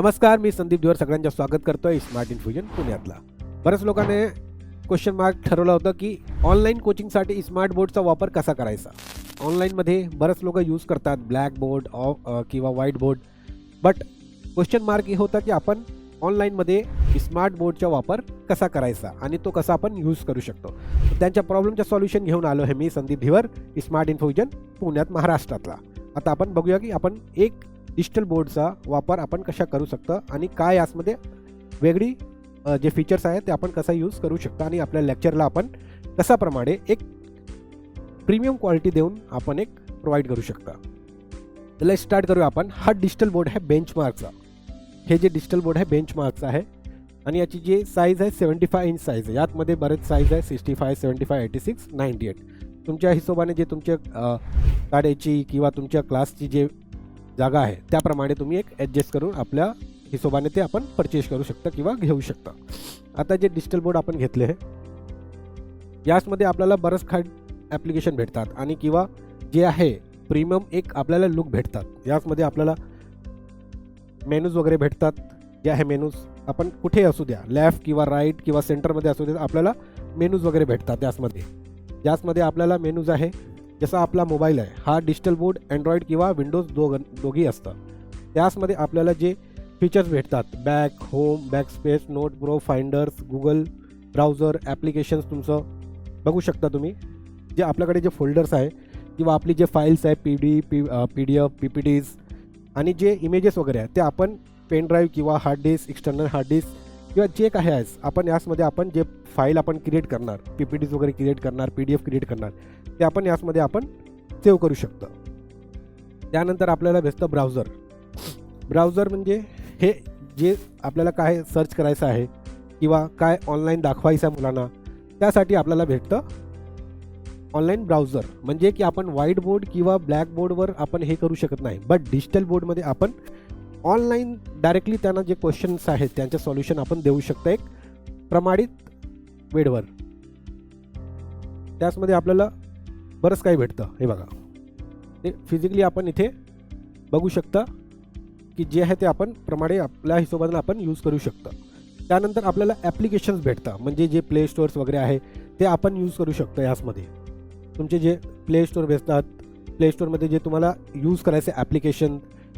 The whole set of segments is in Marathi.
नमस्कार मी संदीप दिवर सगळ्यांचं स्वागत करतोय स्मार्ट इन्फ्युजन पुण्यातला. बऱ्याच लोकांनी क्वेश्चन मार्क ठरवलं होतं की ऑनलाईन कोचिंगसाठी स्मार्ट बोर्डचा वापर कसा करायचा? ऑनलाईनमध्ये बरेच लोक यूज करतात ब्लॅक बोर्ड ऑफ किंवा white board but question mark हे होता की आपण ऑनलाईनमध्ये स्मार्ट बोर्डचा वापर कसा करायचा आणि तो कसा आपण यूज करू शकतो? त्यांच्या प्रॉब्लेमचं सॉल्युशन घेऊन आलो आहे मी संदीप धिवर स्मार्ट इन्फ्युजन पुण्यात महाराष्ट्रातला. आता आपण बघूया की आपण एक डिजिटल बोर्डचा वापर आपण कशा करू शकतो आणि काय यामध्ये वेगळी जे फीचर्स आहेत ते आपण कसा यूज करू शकतो आणि आपल्या लेक्चरला आपण कशाप्रमाणे एक प्रीमियम क्वालिटी देऊन आपण एक प्रोव्हाइड करू शकता. त्याला स्टार्ट करूया आपण. हा डिजिटल बोर्ड आहे बेंचमार्कचा हे जे डिजिटल बोर्ड आहे बेंचमार्कचा आहे आणि याची जी साईज आहे सेवन्टी फाय इंच साईज आहे. यातमध्ये बरेच साईज आहे sixty five seventy five eighty six ninety eight तुमच्या हिशोबाने जे तुमच्या शाळेची किंवा तुमच्या क्लासची जे जागा आहे. त्याप्रमाणे तुम्ही एक ॲडजस्ट करून आपल्या हिशोबाने ते आपण परचेस करू शकता किंवा घेऊ शकता. आता जे डिजिटल बोर्ड आपण घेतले आहे याचमध्ये आपल्याला बरंच काही ॲप्लिकेशन भेटतात आणि किंवा जे आहे प्रीमियम एक आपल्याला लुक भेटतात. याचमध्ये आपल्याला मेनूज वगैरे भेटतात. जे आहे मेनूज आपण कुठे असू द्या लेफ्ट किंवा राईट किंवा सेंटरमध्ये असू द्या आपल्याला मेनूज वगैरे भेटतात त्याचमध्ये याचमध्ये आपल्याला मेनूज आहे जसा आपला मोबाईल आहे हा डिजिटल बोर्ड अँड्रॉइड किंवा विंडोज दोघ दोघी असतं. त्याचमध्ये आपल्याला जे फीचर्स भेटतात back home back space note pro finders Google browser applications तुमचं बघू शकता तुम्ही. जे आपल्याकडे जे फोल्डर्स आहे किंवा आपली जे फाईल्स आहे P D P P D F P P Ds आणि जे इमेजेस वगैरे आहेत ते आपण पेन ड्राईव्ह किंवा hard disk external hard disk किंवा जे काही आहे आपण याचमध्ये आपण जे फाईल आपण क्रिएट करणार पी पी डीज वगैरे क्रिएट करणार पी डी एफ क्रिएट करणार ते आपण याचमध्ये आपण सेव्ह करू शकतो. त्यानंतर आपल्याला भेटतं ब्राउझर. ब्राउझर म्हणजे हे जे आपल्याला काय सर्च करायचं आहे किंवा काय ऑनलाईन दाखवायचं आहे मुलांना त्यासाठी आपल्याला भेटतं ऑनलाईन ब्राउझर. म्हणजे की आपण व्हाईट बोर्ड किंवा ब्लॅक बोर्डवर आपण हे करू शकत नाही. बट डिजिटल बोर्डमध्ये आपण ऑनलाईन डायरेक्टली त्यांना जे क्वेश्चन्स आहेत त्यांचे सॉल्युशन आपण देऊ शकतो एक प्रमाणित वेळवर. त्याचमध्ये आपल्याला बरंच काही भेटतं. हे बघा. ते फिजिकली आपण इथे बघू शकता की जे आहे ते आपण प्रमाणे आपल्या हिशोबाने आपण यूज करू शकतो. त्यानंतर आपल्याला ॲप्लिकेशन्स भेटतात. म्हणजे जे प्ले स्टोअर्स वगैरे आहे ते आपण यूज करू शकतो याचमध्ये. तुमचे जे प्ले स्टोअर भेटतात प्ले स्टोअरमध्ये जे तुम्हाला यूज करायचे ॲप्लिकेशन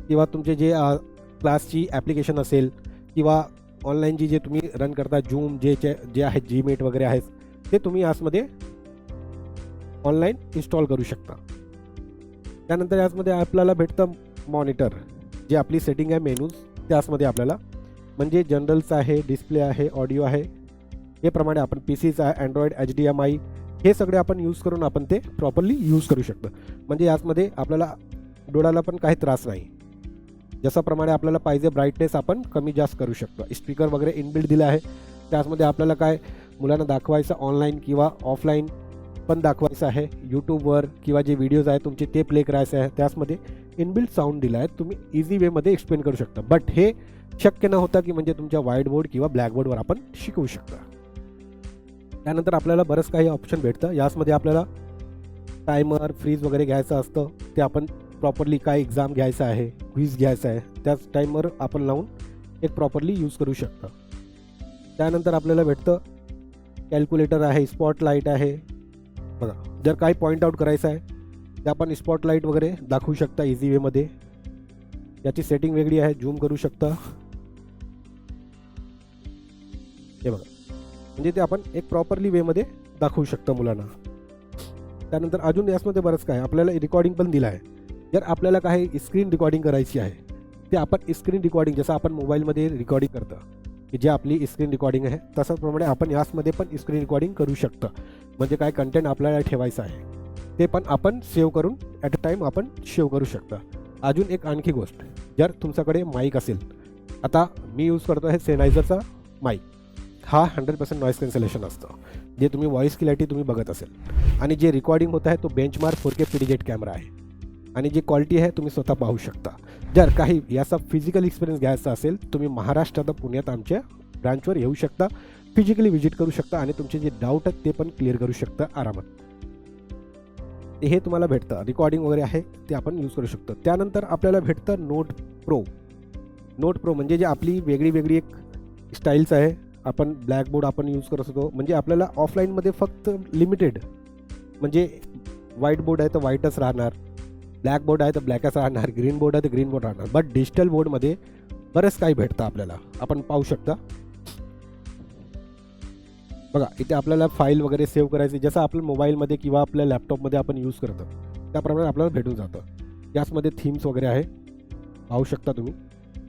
किंवा तुमचे जे क्लासची ॲप्लिकेशन असेल किंवा ऑनलाईन जी जे तुम्ही रन करता जूम जे जे आहेत जीमेट वगैरे आहेत ते तुम्ही याचमध्ये ऑनलाईन इन्स्टॉल करू शकता. त्यानंतर याचमध्ये आपल्याला भेटतं मॉनिटर जे आपली सेटिंग आहे मेनूज. त्याचमध्ये आपल्याला म्हणजे जनरलचं आहे डिस्प्ले आहे ऑडिओ आहे. हे प्रमाणे आपण पी सीचं आहे Android H D M I हे सगळे आपण यूज करून आपण ते प्रॉपरली यूज करू शकतो. म्हणजे याचमध्ये आपल्याला डोळ्याला पण काही त्रास नाही. जसाप्रमाणे आपल्याला पाहिजे ब्राईटनेस आपण कमी जास्त करू शकतो. स्पीकर वगैरे इनबिल्ड दिलं आहे. त्याचमध्ये आपल्याला काय मुलांना दाखवायचं ऑनलाईन किंवा ऑफलाईन पण दाखवायचं आहे. यूट्यूबवर किंवा जे व्हिडिओज आहेत तुमचे ते प्ले करायचे आहे. त्याचमध्ये इनबिल्ड साऊंड दिला आहे. तुम्ही इझी वेमध्ये एक्सप्लेन करू शकता. बट हे शक्य न होता की म्हणजे तुमच्या व्हाईट बोर्ड किंवा ब्लॅक बोर्डवर आपण शिकवू शकता. त्यानंतर आपल्याला बरंच काही ऑप्शन भेटतं. याचमध्ये आपल्याला टायमर फ्रीज वगैरे घ्यायचं असतं. ते आपण प्रॉपरली काय एक्झाम घ्यायचं आहे क्विज घ्यायचं आहे त्याच टाईमवर आपण लावून एक प्रॉपरली यूज करू शकता. त्यानंतर आपल्याला भेटतं कॅल्क्युलेटर आहे स्पॉटलाईट आहे बघा जर काही पॉईंट आऊट करायचं आहे ते आपण स्पॉटलाईट वगैरे दाखवू शकता इझी वेमध्ये याची सेटिंग वेगळी आहे झूम करू शकता. हे बघा म्हणजे ते आपण एक प्रॉपरली वेमध्ये दाखवू शकता मुलांना. त्यानंतर अजून याचमध्ये बरंच काय आपल्याला रिकॉर्डिंग पण दिलं आहे. जर आपल्याला काही स्क्रीन रेकॉर्डिंग करायची आहे ते आपण स्क्रीन रेकॉर्डिंग जसं आपण मोबाईलमध्ये रेकॉर्डिंग करतं. की जे आपली स्क्रीन रेकॉर्डिंग आहे तसंचप्रमाणे आपण याचमध्ये पण स्क्रीन रेकॉर्डिंग करू शकतो. म्हणजे काय कंटेंट आपल्याला ठेवायचं आहे ते पण आपण सेव्ह करून ॲट अ टाईम आपण सेव्ह करू शकता. अजून एक आणखी गोष्ट जर तुमच्याकडे माईक असेल आता मी यूज करतो आहे सेनायझरचा माईक हा हंड्रेड पर्सेंट नॉईस कॅन्सलेशन असतं. जे तुम्ही व्हॉईस क्लॅरिटी तुम्ही बघत असेल. आणि जे रेकॉर्डिंग होत आहे तो बेंचमार्क फोर के पीडीजेट कॅमेरा आहे. आणि जी क्वालिटी आहे तुम्ही स्वतः पाहू शकता. जर काही याचा फिजिकल एक्सपिरियन्स घ्यायचा असेल तुम्ही महाराष्ट्रात पुण्यात आमच्या ब्रांचवर येऊ शकता फिजिकली व्हिजिट करू शकता आणि तुमचे जे डाऊट आहेत ते पण क्लिअर करू शकता आरामात. हे तुम्हाला भेटतं. रेकॉर्डिंग वगैरे आहे ते आपण यूज करू शकतो. त्यानंतर आपल्याला भेटतं नोट प्रो नोट प्रो म्हणजे जे आपली वेगळी वेगळी एक स्टाईल्स आहे आपण ब्लॅकबोर्ड आपण यूज करत असतो म्हणजे आपल्याला ऑफलाईनमध्ये फक्त लिमिटेड म्हणजे व्हाईट बोर्ड आहे तर व्हाईटच राहणार. ब्लॅक बोर्ड आहे तर ब्लॅकच राहणार ग्रीन बोर्ड आहे तर ग्रीन बोर्ड राहणार. बट डिजिटल बोर्डमध्ये बरंच काही भेटतं आपल्याला. आपण पाहू शकता. बघा इथे आपल्याला फाईल वगैरे सेव्ह करायची जसं आपल्या मोबाईलमध्ये किंवा आपल्या लॅपटॉपमध्ये आपण यूज करतो त्याप्रमाणे आपल्याला भेटून जातं. याचमध्ये थीम्स वगैरे आहे. पाहू शकता तुम्ही.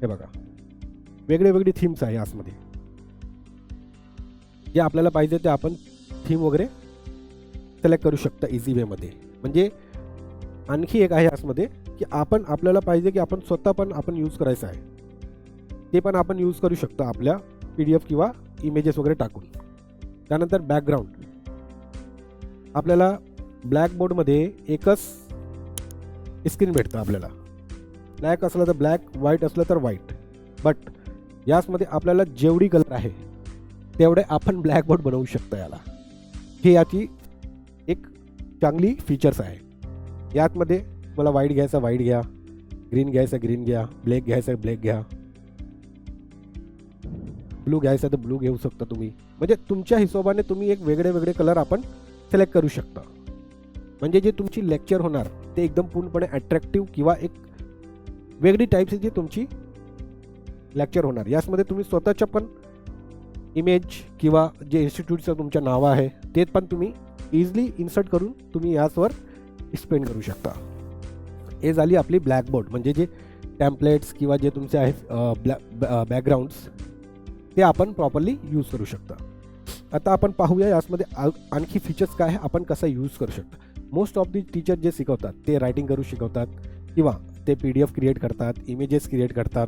हे बघा. वेगळे वेगळी थीम्स आहे याचमध्ये. जे आपल्याला पाहिजे ते आपण थीम वगैरे सिलेक्ट करू शकता इझी वेमध्ये म्हणजे आणखी एक आहे याचमध्ये की आपण आपल्याला पाहिजे की आपण स्वतः पण आपण यूज करायचं आहे. ते पण आपण यूज करू शकतो आपल्या पी डी एफ किंवा इमेजेस वगैरे टाकून. त्यानंतर बॅकग्राऊंड आपल्याला ब्लॅकबोर्डमध्ये एकच स्क्रीन भेटतं आपल्याला. ब्लॅक असलं तर ब्लॅक व्हाईट असलं तर व्हाईट बट याचमध्ये आपल्याला जेवढी कलर आहे तेवढे आपण ब्लॅकबोर्ड बनवू शकतो याला. हे याची एक चांगली फीचर्स आहे. यातमध्ये मला व्हाईट घ्यायचा व्हाईट घ्या. ग्रीन घ्यायचा ग्रीन घ्या. ब्लॅक घ्यायचा ब्लॅक घ्या. ब्लू घ्यायचा तर ब्लू घेऊ शकता तुम्ही. म्हणजे तुमच्या हिशोबाने तुम्ही एक वेगळे वेगळे कलर आपण सिलेक्ट करू शकता. म्हणजे जे तुमची लेक्चर होणार ते एकदम पूर्णपणे अट्रॅक्टिव्ह किंवा एक वेगळी टाईपची जी तुमची लेक्चर होणार. याचमध्ये तुम्ही स्वतःच्या पण इमेज किंवा जे इन्स्टिट्यूटचं तुमचं नाव आहे ते पण तुम्ही इझिली इन्सर्ट करून तुम्ही याचवर स्पेंड करू शकता. हे झाली आपली ब्लॅकबोर्ड म्हणजे जे टॅम्पलेट्स किंवा जे तुमचे आहेत ब्लॅ बॅकग्राऊंड्स ते आपण प्रॉपरली यूज करू शकता. आता आपण पाहूया याचमध्ये आणखी फीचर्स काय आहे आपण कसं यूज करू शकता. मोस्ट ऑफ दी टीचर जे शिकवतात ते रायटिंग करू शिकवतात किंवा ते पी डी एफ क्रिएट करतात इमेजेस क्रिएट करतात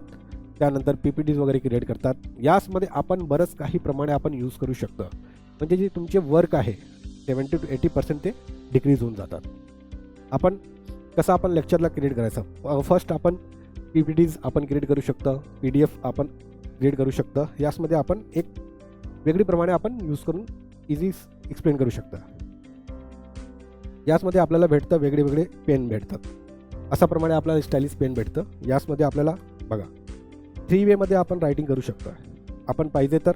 त्यानंतर पी पी डीज वगैरे क्रिएट करतात. याचमध्ये आपण बरंच काही प्रमाणे आपण यूज करू शकतो. म्हणजे जे तुमचे वर्क आहे सेवन्टी टू एटी पर्सेंट ते डिक्रीज होऊन जातात. आपण कसं आपण लेक्चरला क्रिएट करायचं? फर्स्ट आपण पी पी डीज आपण क्रिएट करू शकतो पी डी एफ आपण क्रिएट करू शकतो. याचमध्ये आपण एक वेगळी प्रमाणे आपण यूज करून इझी एक्सप्लेन करू शकता. याचमध्ये आपल्याला भेटतं वेगळे वेगळे पेन भेटतात. अशाप्रमाणे आपल्याला स्टायलिश पेन भेटतं. याचमध्ये आपल्याला बघा थ्री वेमध्ये आपण रायटिंग करू शकतो. आपण पाहिजे तर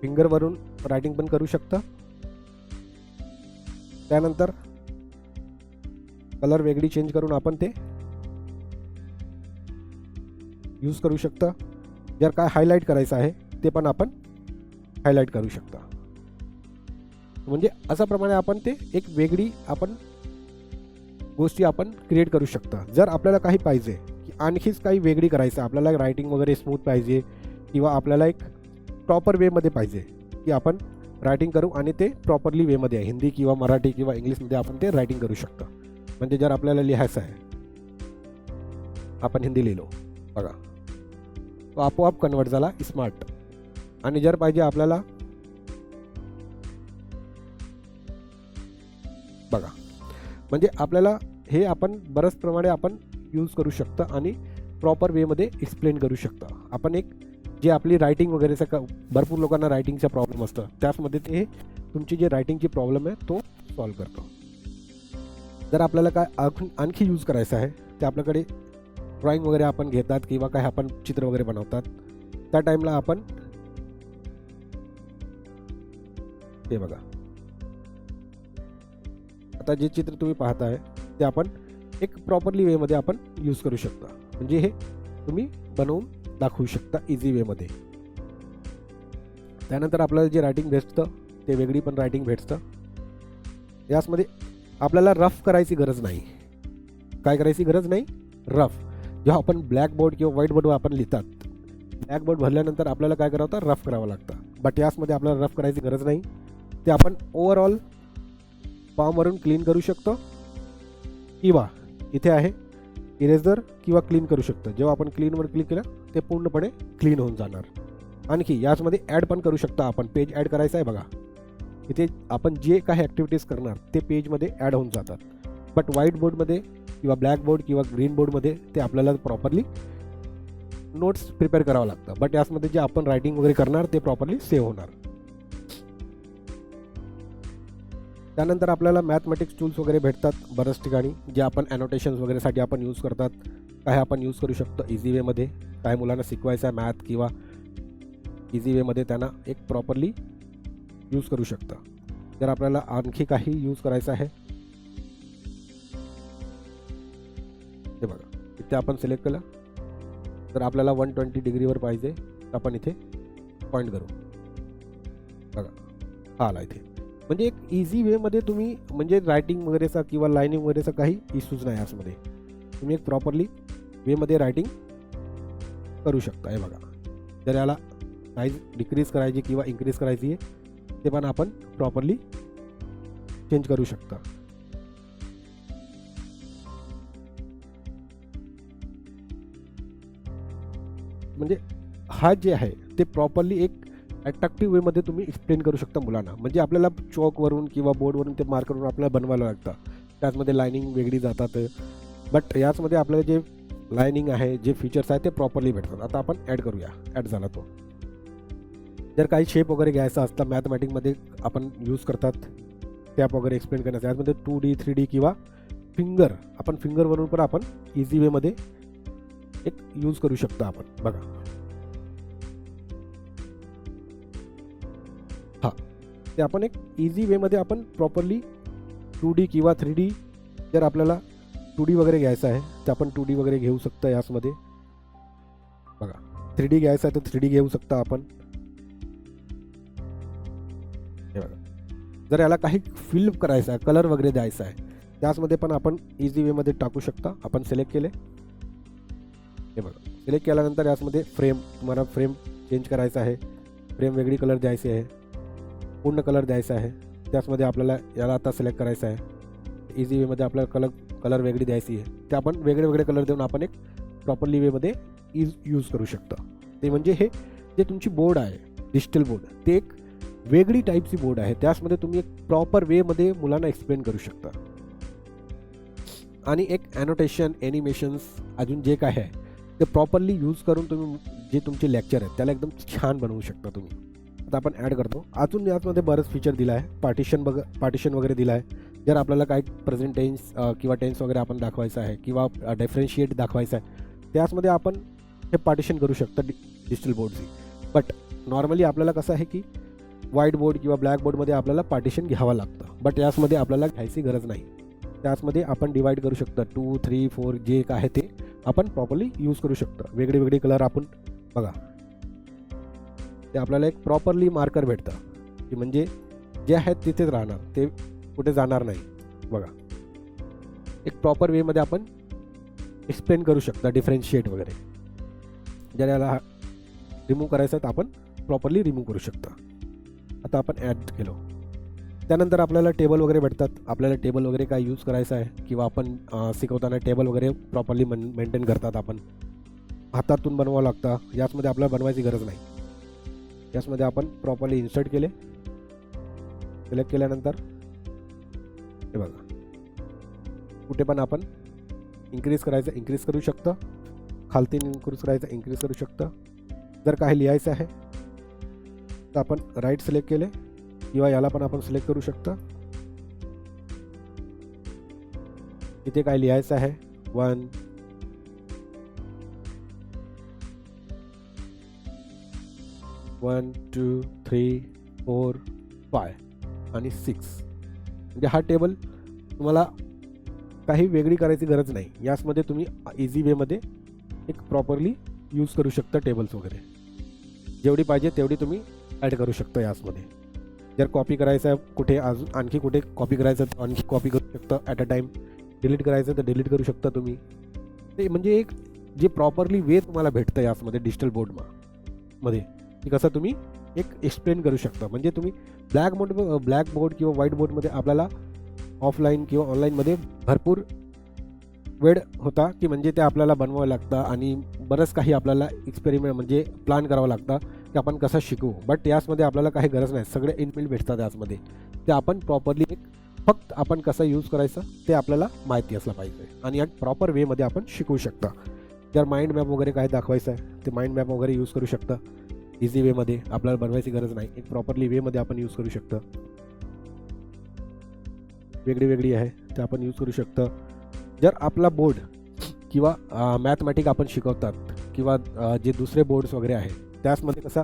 फिंगरवरून रायटिंग पण करू शकता. त्यानंतर कलर वेगळी चेंज करून आपण ते यूज करू शकता. जर काय हायलाईट करायचं आहे ते पण आपण हायलाईट करू शकता. म्हणजे अशा प्रमाणे आपण ते एक वेगळी आपण गोष्टी आपण क्रिएट करू शकता. जर आपल्याला काही पाहिजे की आणखीच काही वेगळी करायचं आपल्याला रायटिंग वगैरे स्मूथ पाहिजे किंवा आपल्याला एक प्रॉपर वेमध्ये पाहिजे की आपण रायटिंग करू आणि ते प्रॉपरली वेमध्ये आहे. हिंदी किंवा मराठी किंवा इंग्लिशमध्ये आपण ते रायटिंग करू शकता. म्हणजे जर आपल्याला लिहायचं आहे आपण हिंदी लिहिलो बघा. तो आपोआप कन्वर्ट झाला स्मार्ट आणि जर पाहिजे आपल्याला बघा. म्हणजे आपल्याला हे आपण बऱ्याच प्रमाणे आपण यूज करू शकता आणि प्रॉपर वेमध्ये एक्सप्लेन करू शकता. आपण एक जे आपली रायटिंग वगैरेचं क भरपूर लोकांना रायटिंगचा प्रॉब्लेम असतं. त्याचमध्ये ते तुमची जे रायटिंगची प्रॉब्लेम आहे तो सॉल्व करतो. जर आपल्याला काय आणखी आणखी यूज करायचं आहे ते आपल्याकडे ड्रॉइंग वगैरे आपण घेतात किंवा काय आपण चित्र वगैरे बनवतात त्या टाईमला आपण हे बघा. आता जे चित्र तुम्ही पाहताय ते आपण एक प्रॉपरली वेमध्ये आपण यूज करू शकता. म्हणजे हे तुम्ही बनवून दाखवू शकता इझी वेमध्ये त्यानंतर आपल्याला जे रायटिंग भेटतं ते वेगळी पण रायटिंग भेटतं. याचमध्ये आपल्याला रफ करायची गरज नाही. काय करायची गरज नाही? रफ जेव्हा आपण ब्लॅकबोर्ड किंवा व्हाईट बोर्डवर आपण लिहितात ब्लॅकबोर्ड भरल्यानंतर आपल्याला काय करावं होतं रफ करावं लागतं. बट यासमध्ये आपल्याला रफ करायची गरज नाही. ते आपण ओव्हरऑल पामवरून क्लीन करू शकतो. किंवा इथे आहे इरेझर किंवा क्लीन करू शकतो. जेव्हा आपण क्लीनवर क्लिक केलं ते पूर्णपणे क्लीन होऊन जाणार. आणखी याचमध्ये ॲड पण करू शकतो आपण. पेज ॲड करायचं आहे बघा. इथे आपण जे काही ॲक्टिव्हिटीज करणार ते पेजमध्ये ॲड होऊन जातात. बट व्हाईट बोर्डमध्ये किंवा ब्लॅक बोर्ड किंवा ग्रीन बोर्डमध्ये ते आपल्याला प्रॉपरली नोट्स प्रिपेअर करावं लागतं. बट याचमध्ये जे आपण रायटिंग वगैरे करणार ते प्रॉपरली सेव्ह होणार. त्यानंतर आपल्याला मॅथमॅटिक्स टूल्स वगैरे भेटतात बऱ्याच ठिकाणी जे आपण ॲनोटेशन्स वगैरेसाठी आपण यूज करतात. काही आपण यूज करू शकतो इझी वेमध्ये काही मुलांना शिकवायचं आहे मॅथ किंवा इझी वेमध्ये त्यांना एक प्रॉपरली यूज़ करू शकता. जर आपल्याला आणखी काही यूज़ करायचं आहे. हे बघा, इथे आपण सिलेक्ट केलं. तर आपल्याला वन ट्वेंटी डिग्रीवर पाहिजे. आपण इथे पॉईंट करू बघा, हा आला इथे. म्हणजे एक इझी वेमध्ये तुम्ही, म्हणजे रायटिंग वगैरेचा किंवा लाईनिंग वगैरेचा काही इश्यूज़ नाही याचमध्ये तुम्ही एक प्रॉपरली वेमध्ये रायटिंग करू शकता. हे बघा. जर याला साईज डिक्रीज करायची किंवा इन्क्रीज करायची आहे ते पण आपण प्रॉपरली चेंज करू शकता. म्हणजे हा जे आहे ते प्रॉपरली एक अट्रॅक्टिव्ह वेमध्ये तुम्ही एक्सप्लेन करू शकता मुलांना. म्हणजे आपल्याला चॉकवरून किंवा बोर्डवरून ते मार्करवरून आपल्याला बनवायला लागतं. त्याचमध्ये लायनिंग वेगळी जातात. बट याचमध्ये आपल्याला जे लायनिंग आहे जे फीचर्स आहे ते प्रॉपरली भेटतात. आता आपण ॲड करूया. ॲड झाला तो. जर काही शेप वगैरे घ्यायचा असता मॅथमॅटिकमध्ये आपण यूज करतात टॅप वगैरे एक्सप्लेन करण्याचं. यामध्ये टू डी थ्री डी किंवा फिंगर आपण फिंगरवरून पण आपण इझी वेमध्ये एक यूज करू शकतो आपण. बघा. हा. ते आपण एक इझी वेमध्ये आपण प्रॉपरली टू डी किंवा थ्री डी जर आपल्याला टू डी वगैरे घ्यायचं आहे तर आपण टू डी वगैरे घेऊ शकता याचमध्ये बघा. थ्री डी घ्यायचं आहे तर थ्री डी घेऊ शकता आपण. जर याला काही फिल करायचं आहे कलर वगैरे द्यायचा आहे त्याचमध्ये पण आपण इझी वेमध्ये टाकू शकता. आपण सिलेक्ट केले. हे बघा. सिलेक्ट केल्यानंतर याचमध्ये फ्रेम तुम्हाला फ्रेम चेंज करायचा आहे. फ्रेम वेगळी कलर द्यायची आहे. पूर्ण कलर द्यायचा आहे. त्याचमध्ये आपल्याला याला आता सिलेक्ट करायचं आहे. इझी वेमध्ये आपल्याला कलर कलर वेगळी द्यायची आहे. ते आपण वेगळे वेगळे कलर देऊन आपण एक प्रॉपरली वेमध्ये इज यूज करू शकतो. ते म्हणजे हे जे तुमची बोर्ड आहे डिजिटल बोर्ड ते एक वेगळी टाईपची बोर्ड आहे. त्याचमध्ये तुम्ही एक प्रॉपर वेमध्ये मुलांना एक्सप्लेन करू शकता. आणि एक ॲनोटेशन ॲनिमेशन्स अजून जे काय आहे ते प्रॉपरली यूज करून तुम्ही जे तुमचे लेक्चर आहेत त्याला एकदम छान बनवू शकता तुम्ही. आता आपण ॲड करतो. अजून याचमध्ये बरंच फीचर दिलं आहे पार्टिशन बघ पार्टिशन वगैरे दिलं आहे जर आपल्याला काही प्रेझेंट टेन्स किंवा टेन्स वगैरे आपण दाखवायचं आहे किंवा डिफरेंशिएट दाखवायचं आहे त्याचमध्ये आपण हे पार्टिशन करू शकतो डि डिजिटल बोर्डची बट नॉर्मली आपल्याला कसं आहे की व्हाईट बोर्ड किंवा ब्लॅक बोर्डमध्ये आपल्याला पार्टिशन घ्यावं लागतं. बट याचमध्ये आपल्याला घ्यायची गरज नाही. त्याचमध्ये आपण डिवाईड करू शकतो. टू थ्री फोर जे काय आहे ते आपण प्रॉपरली यूज करू शकतो. वेगळे वेगळे कलर आपण बघा. ते आपल्याला एक प्रॉपरली मार्कर भेटतं. की म्हणजे जे आहेत तिथेच राहणार. ते कुठे जाणार नाही. बघा. एक प्रॉपर वेमध्ये आपण एक्सप्लेन करू शकता डिफरेंशिएट वगैरे. ज्याला रिमूव्ह करायचं तर आपण प्रॉपरली रिमूव्ह करू शकता. आता आपण ॲड केलो. त्यानंतर आपल्याला टेबल वगैरे भेटतात. आपल्याला टेबल वगैरे काय यूज करायचं आहे? किंवा आपण शिकवताना टेबल वगैरे प्रॉपरली मन मेंटेन करतात आपण. हातातून बनवावं लागतं. याचमध्ये आपल्याला बनवायची गरज नाही. याचमध्ये आपण प्रॉपरली इन्सर्ट केले. सिलेक्ट केल्यानंतर हे बघा. कुठे पण आपण इन्क्रीज करायचं इन्क्रीज करू शकतं. खालती इन्क्रीज करायचं इन्क्रीज करू शकतं. जर काही लिहायचं आहे तर आपण राईट सिलेक्ट केले किंवा याला पण आपण सिलेक्ट करू शकता. इथे काय लिहायचं आहे? One one two three four five आणि सिक्स म्हणजे हा टेबल तुम्हाला काही वेगळी करायची गरज नाही. याचमध्ये तुम्ही इझी वेमध्ये एक प्रॉपरली यूज करू शकता टेबल्स वगैरे. जेवढी पाहिजे तेवढी तुम्ही ॲड करू शकतो याचमध्ये. जर कॉपी करायचं आहे कुठे अजून आणखी कुठे कॉपी करायचं तर आणखी कॉपी करू शकता. ॲट अ टाईम डिलीट करायचं तर डिलीट करू शकता तुम्ही. ते म्हणजे एक जे प्रॉपरली वे तुम्हाला भेटतं याचमध्ये डिजिटल बोर्डमा मध्ये. की कसं तुम्ही एक एक्सप्लेन करू शकता. म्हणजे तुम्ही ब्लॅक बोर्ड ब्लॅक बोर्ड किंवा व्हाईट बोर्डमध्ये आपल्याला ऑफलाईन किंवा ऑनलाईनमध्ये भरपूर वेळ होता की म्हणजे ते आपल्याला बनवावं लागतं आणि बरंच काही आपल्याला एक्सपेरिमेंट म्हणजे प्लॅन करावं लागतं. की आपण कसं शिकू. बट याचमध्ये आपल्याला काही गरज नाही. सगळे इनबिल्ड भेटतात याचमध्ये. ते आपण प्रॉपरली एक फक्त आपण कसं यूज करायचं ते आपल्याला माहिती असलं पाहिजे. आणि या प्रॉपर वेमध्ये आपण शिकू शकता. जर माइंड मॅप वगैरे काय दाखवायचं आहे ते माइंड मॅप वगैरे यूज करू शकता. इझी वेमध्ये आपल्याला बनवायची गरज नाही. एक प्रॉपरली वेमध्ये आपण यूज करू शकतो. वेगळी वेगळी आहे ते आपण यूज करू शकतं. जर आपला बोर्ड किंवा मॅथमॅटिक आपण शिकवतात किंवा जे दुसरे बोर्ड्स वगैरे आहेत त्याचमध्ये कसं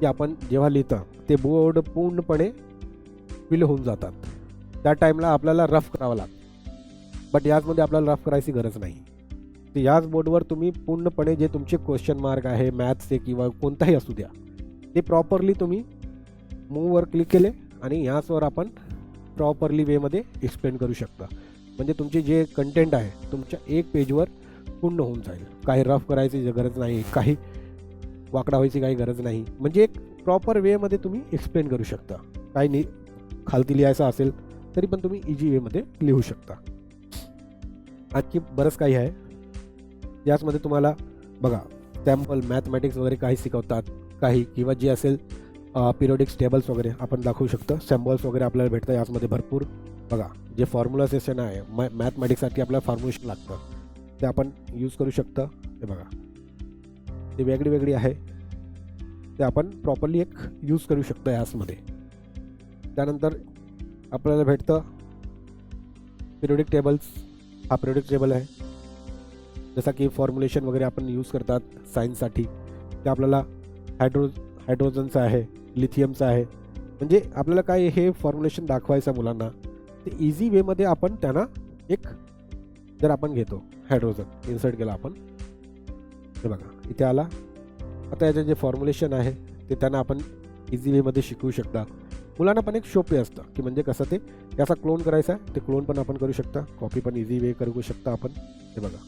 की आपण जेव्हा लिहितं ते बोर्ड पूर्णपणे फिल होऊन जातात. त्या टाईमला आपल्याला रफ करावं लागतं. बट याचमध्ये आपल्याला रफ करायची गरज नाही. तर याच बोर्डवर तुम्ही पूर्णपणे जे तुमचे क्वेश्चन मार्क आहे मॅथ्सचे किंवा कोणताही असू द्या ते प्रॉपरली तुम्ही मूववर क्लिक केले आणि याचवर आपण प्रॉपरली वेमध्ये एक्सप्लेन करू शकता. म्हणजे तुमचे जे कंटेंट आहे तुमच्या एक पेजवर पूर्ण होऊन जाईल. काही रफ करायची गरज नाही काही वाकडा व्हायची काही गरज नाही. म्हणजे एक प्रॉपर वेमध्ये तुम्ही एक्सप्लेन करू शकता. काही नि खालती लिहायचं असेल तरी पण तुम्ही इजी वेमध्ये लिहू शकता. आणखी बरंच काही आहे. याचमध्ये तुम्हाला बघा सॅम्पल मॅथमॅटिक्स वगैरे काही शिकवतात काही किंवा जे असेल पिरियडिक्स टेबल्स वगैरे आपण दाखवू शकतो. सॅम्पल्स वगैरे आपल्याला भेटतं याचमध्ये भरपूर. बघा जे फॉर्म्युला सेशन आहे मॅ मॅथमॅटिक्ससाठी आपल्याला फॉर्म्युलेशन लागतं. ते आपण यूज करू शकतं. हे बघा. ते वेगळी वेगळी आहे. ते आपण प्रॉपरली एक यूज करू शकतो याचमध्ये त्यानंतर आपल्याला भेटतं पिरियडिक टेबल्स हा पिरियडिक टेबल आहे. जसा की फॉर्म्युलेशन वगैरे आपण यूज करतात सायन्ससाठी ते आपल्याला हायड्रो हायड्रोजनचं आहे लिथियमचं आहे. म्हणजे आपल्याला काय हे फॉर्म्युलेशन दाखवायचं मुलांना ते इझी वेमध्ये आपण त्यांना एक जर आपण घेतो हायड्रोजन इन्सर्ट केला आपण हे बघा इथे आला. आता याचं जे फॉर्म्युलेशन आहे ते त्यांना आपण इझी वेमध्ये शिकवू शकता. मुलांना पण एक सोपे असतं की म्हणजे कसं ते याचा क्लोन करायचा आहे ते क्लोन पण आपण करू शकता. कॉपी पण इझी वे करू शकता आपण. हे बघा.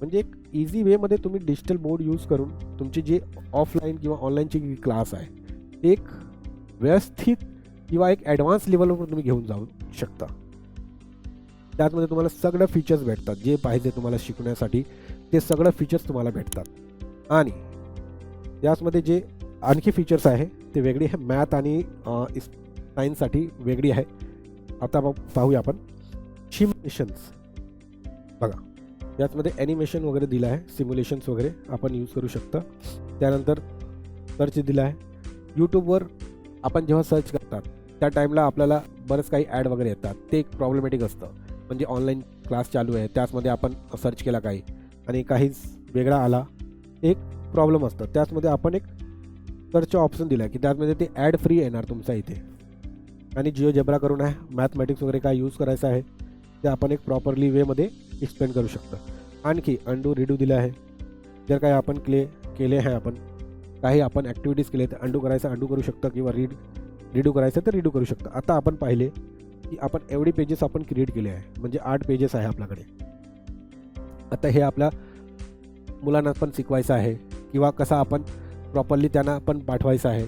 म्हणजे एक इझी वेमध्ये तुम्ही डिजिटल बोर्ड यूज करून तुमची जी ऑफलाईन किंवा ऑनलाईनची जी क्लास आहे एक व्यवस्थित किंवा एक ॲडव्हान्स लेवलवर तुम्ही घेऊन जाऊ शकता. त्यातमध्ये तुम्हाला सगळं फीचर्स भेटतात जे पाहिजे तुम्हाला शिकण्यासाठी. ते सगळं फीचर्स तुम्हाला भेटतात. आणि याचमध्ये जे आणखी फीचर्स आहे ते वेगळी आहे. मॅथ आणि सायन्ससाठी वेगळी आहे. आता मग पाहूया आपण. सिम्युलेशन्स बघा. याचमध्ये ॲनिमेशन वगैरे दिलं आहे. सिम्युलेशन्स वगैरे आपण यूज करू शकता. त्यानंतर सर्च दिलं आहे. यूट्यूबवर आपण जेव्हा सर्च करतात त्या टाईमला आपल्याला बरंच काही ॲड वगैरे येतात. ते एक प्रॉब्लेमॅटिक असतं. म्हणजे ऑनलाईन क्लास चालू आहे. त्याचमध्ये आपण सर्च केला काही. आणि काहीच वेगळा आला एक प्रॉब्लेम असतं. त्याचमध्ये आपण एक सर्च ऑप्शन दिला आहे की त्यातमध्ये ते ॲड फ्री येणार तुमचा इथे. आणि जिओ जेब्रा करून आहे मॅथमॅटिक्स वगैरे काय यूज करायचं आहे ते आपण एक प्रॉपरली वेमध्ये एक्सप्लेन करू शकतो. आणखी अंडू रिडू दिलं आहे. जर काही आपण क्ले केले आहे आपण काही आपण ॲक्टिव्हिटीज केले तर अंडू करायचं अंडू करू शकता किंवा रीड रिडू करायचं तर रिडू करू शकतं. आता आपण पाहिले की आपण एवढे पेजेस आपण क्रिएट केले आहे. म्हणजे आठ पेजेस आहे आपल्याकडे. आता हे आपल्या मुलांना पण शिकवायचं आहे किंवा कसा आपण प्रॉपरली त्यांना पण पाठवायचं आहे.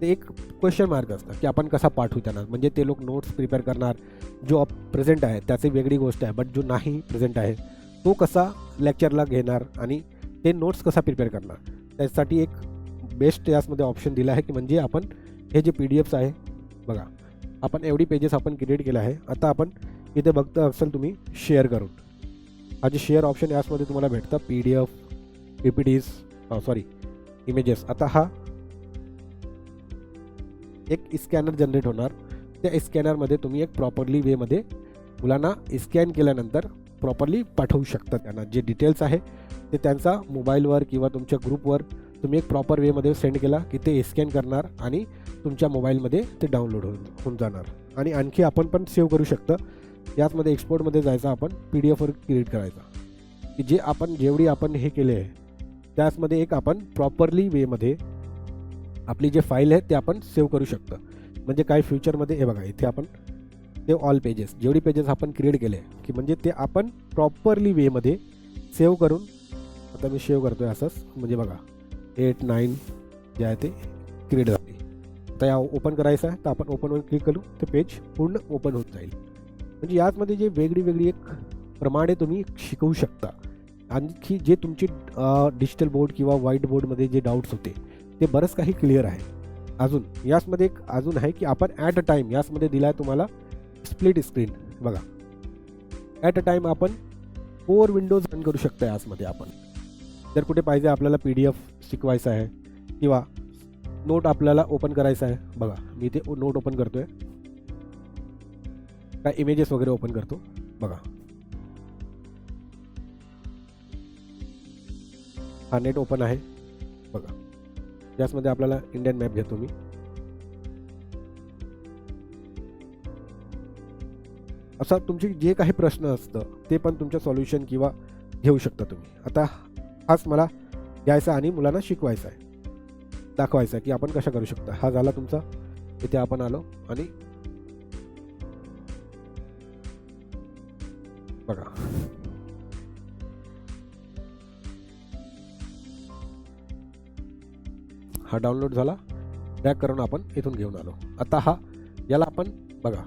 ते एक क्वेश्चन मार्क असतं की आपण कसा पाठवू त्यांना? म्हणजे ते लोक नोट्स प्रिपेअर करणार जो प्रेझेंट आहे त्याची वेगळी गोष्ट आहे बट जो नाही प्रेझेंट आहे तो कसा लेक्चरला घेणार आणि ते नोट्स कसा प्रिपेअर करणार? त्यासाठी एक बेस्ट याचमध्ये ऑप्शन दिला आहे की म्हणजे आपण हे जे पी डी एफ्स आहे बघा आपण एवढी पेजेस आपण क्रिएट केलं आहे आता आपण इथे बघता असेल तुम्ही शेअर करून. जे शेअर ऑप्शन यासमध्ये तुम्हाला भेटतं P D F P P Ds sorry images आता हा एक स्कॅनर जनरेट होणार. त्या स्कॅनरमध्ये तुम्ही एक प्रॉपरली वेमध्ये मुलांना स्कॅन केल्यानंतर प्रॉपरली पाठवू शकता त्यांना. जे डिटेल्स आहे ते त्यांचा मोबाईलवर किंवा तुमच्या ग्रुपवर तुम्ही एक प्रॉपर वेमध्ये सेंड केला की ते स्कॅन करणार आणि तुमच्या मोबाईलमध्ये ते डाउनलोड होऊन होऊन जाणार. आणि आणखी आपण पण सेव्ह करू शकतं. याचमध्ये एक्सपोर्टमध्ये जायचं आपण पी डी एफवर क्रिएट करायचा. की जे आपण जेवढी आपण हे केले आहे त्याचमध्ये एक आपण प्रॉपरली वेमध्ये आपली जे फाईल आहे ते आपण सेव्ह करू शकतो. म्हणजे काय फ्युचरमध्ये हे बघा इथे आपण ते ऑल पेजेस जेवढी पेजेस आपण क्रिएट केले की म्हणजे ते आपण प्रॉपरली वेमध्ये सेव्ह करून आता मी सेव्ह करतो आहे असंच म्हणजे बघा एट नाईन जे आहे ते क्रिएट झाले. आता या ओपन करायचं आहे तर आपण ओपनवर क्लिक करू ते पेज पूर्ण ओपन होत जाईल. म्हणजे याचमध्ये जे वेगळी वेगळी एक प्रमाणे तुम्ही शिकवू शकता. आणखी जे तुमचे डिजिटल बोर्ड किंवा व्हाईट बोर्डमध्ये जे डाऊट्स होते ते बरंच काही क्लिअर आहे. अजून याचमध्ये एक अजून आहे की आपण ॲट अ टाईम याचमध्ये दिला आहे तुम्हाला स्प्लिट स्क्रीन बघा. ॲट अ टाईम आपण फोर विंडोज रन करू शकता याचमध्ये आपण. जर कुठे पाहिजे आपल्याला पी डी एफ शिकवायचं आहे किंवा नोट आपल्याला ओपन करायचं आहे बघा. मी ते नोट ओपन करतो आहे काय इमेजेस वगैरे ओपन करतो. बघा. हा नेट ओपन आहे. बघा. याचमध्ये आपल्याला इंडियन मॅप घेतो मी. असा तुमचे जे काही प्रश्न असतं ते पण तुमचं सॉल्युशन किंवा घेऊ शकता तुम्ही. आता हाच मला घ्यायचा आणि मुलांना शिकवायचा आहे. दाखवायचा आहे की आपण कशा करू शकता. हा झाला तुमचा. इथे आपण आलो आणि बघा. हा डाउनलोड झाला. ड्रॅग करून आपण इथून घेऊन आलो. आता हा याला आपण बघा.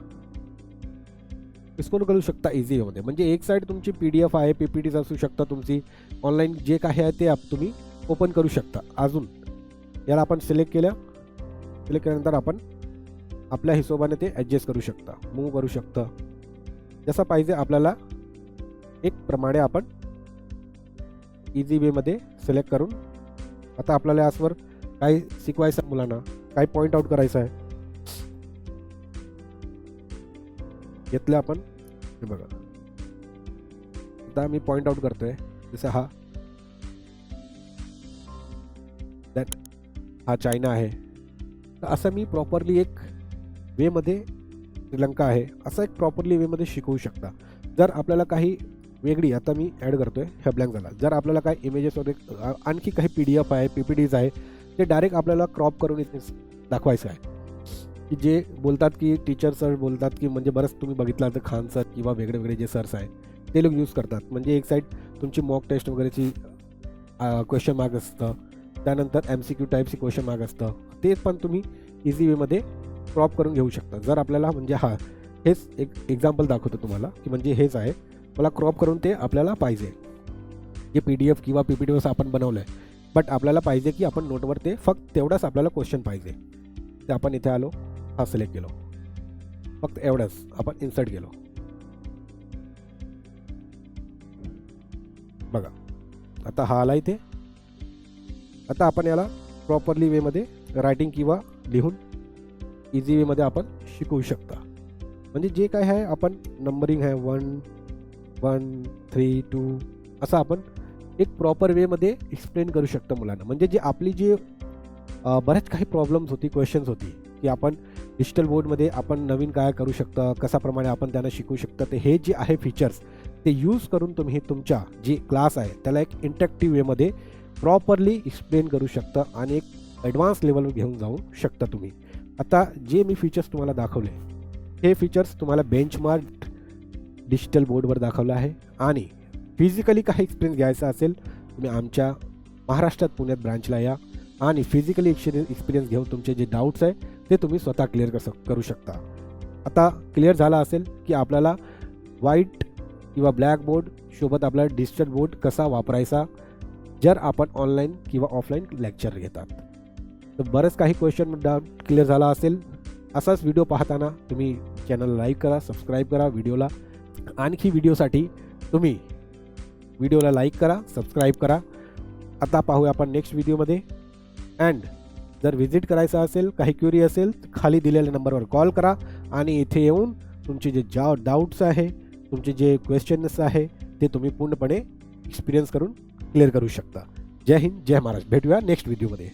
एक्सप्लोर करू शकता इझी वेमध्ये म्हणजे एक साईड तुमची पी डी एफ आहे पी पी टीज असू शकता तुमची. ऑनलाईन जे काही आहे ते आप तुम्ही ओपन करू शकता. अजून याला आपण सिलेक्ट केलं सिलेक्ट केल्यानंतर आपण आपल्या हिशोबाने ते ॲडजस्ट करू शकता. मूव करू शकता. जसं पाहिजे आपल्याला एक प्रमाणे आपण इझी वेमध्ये सिलेक्ट करून आता आपल्याला यासवर काय शिकवायचं आहे मुलांना काय पॉईंट आउट करायचं आहे. घेतलं आपण. हे बघा. आता मी पॉईंट आउट करतोय. जसं हा. दॅट हा चायना आहे. तर असं मी प्रॉपरली एक वेमध्ये श्रीलंका आहे. असं एक प्रॉपरली वेमध्ये शिकवू शकता. जर आपल्याला काही वेगळी. आता मी ॲड करतोय ह्या ब्लँक झाला जर आपल्याला काय इमेजेस वगैरे आणखी काही पी डी एफ आहे पी पी डीज आहे ते डायरेक्ट आपल्याला क्रॉप करून इथे दाखवायचं आहे. की जे बोलतात की टीचर सर बोलतात की म्हणजे बरंच तुम्ही बघितलं तर खान सर किंवा वेगळे वेगळे जे सर्स आहेत ते लोक यूज करतात. म्हणजे एक साईड तुमची मॉक टेस्ट वगैरेची क्वेश्चन मार्क असतं. त्यानंतर एम सी क्यू टाईपची क्वेश्चन मार्क असतं. ते पण तुम्ही इझी वेमध्ये क्रॉप करून घेऊ शकता. जर आपल्याला म्हणजे हा हेच एक एक्झाम्पल दाखवतो तुम्हाला की म्हणजे हेच आहे. मला क्रॉप करून ते आपल्याला पाहिजे. जे पी डी एफ किंवा पी पी टी आपण बनवलं आहे बट आपल्याला पाहिजे की आपण नोटवर ते फक्त तेवढाच आपल्याला क्वेश्चन पाहिजे. ते आपण इथे आलो हा सिलेक्ट केलो. फक्त एवढंच आपण इन्सर्ट केलो. बघा आता हा आला इथे. आता आपण याला प्रॉपरली वेमध्ये रायटिंग किंवा लिहून इझी वेमध्ये आपण शिकवू शकता. म्हणजे जे काय आहे आपण नंबरिंग आहे वन वन थ्री टू असं आपण एक प्रॉपर वेमध्ये एक्सप्लेन करू शकतो मुलांना. म्हणजे जे आपली जे बऱ्याच काही प्रॉब्लेम्स होती क्वेश्चन्स होती की आपण डिजिटल बोर्डमध्ये आपण नवीन काय करू शकता कशाप्रमाणे आपण त्यांना शिकवू शकता ते हे जे आहे फीचर्स ते यूज करून तुम्ही तुमच्या जे क्लास आहे त्याला एक इंटॅक्टिव्ह वेमध्ये प्रॉपरली एक्सप्लेन करू शकता आणि एक ॲडव्हान्स लेवलवर घेऊन जाऊ शकता तुम्ही. आता जे मी फीचर्स तुम्हाला दाखवले हे फीचर्स तुम्हाला बेंचमार्क डिजिटल बोर्डवर दाखवलं आहे. आणि फिजिकली काही एक्सपिरियन्स घ्यायचा असेल तुम्ही आमच्या महाराष्ट्रात पुण्यात ब्रांचला या. आणि फिजिकली एक्सपिरियन्स एक्सपिरियन्स घेऊन तुमचे जे डाऊट्स आहे ते तुम्ही स्वतः क्लिअर कसं करू शकता. आता क्लिअर झाला असेल की आपल्याला व्हाईट किंवा ब्लॅक बोर्ड सोबत आपला डिजिटल बोर्ड कसा वापरायचा जर आपण ऑनलाईन किंवा ऑफलाईन लेक्चर घेतात. तर बरंच काही क्वेश्चन डाऊट क्लिअर झाला असेल. असाच व्हिडिओ पाहताना तुम्ही चॅनल लाईक करा सबस्क्राईब करा व्हिडिओला आणखी व्हिडिओसाठी तुम्ही व्हिडिओला लाईक करा सबस्क्राईब करा. आता पाहूया आपण नेक्स्ट व्हिडिओमध्ये. अँड जर व्हिजिट करायचं असेल काही क्युरी असेल तर खाली दिलेल्या नंबरवर कॉल करा आणि इथे येऊन तुमचे जे जा डाऊट्स आहे तुमचे जे क्वेश्चन्स आहे ते तुम्ही पूर्णपणे एक्सपिरियन्स करून क्लिअर करू शकता. जय हिंद जय महाराज भेटूया नेक्स्ट व्हिडिओमध्ये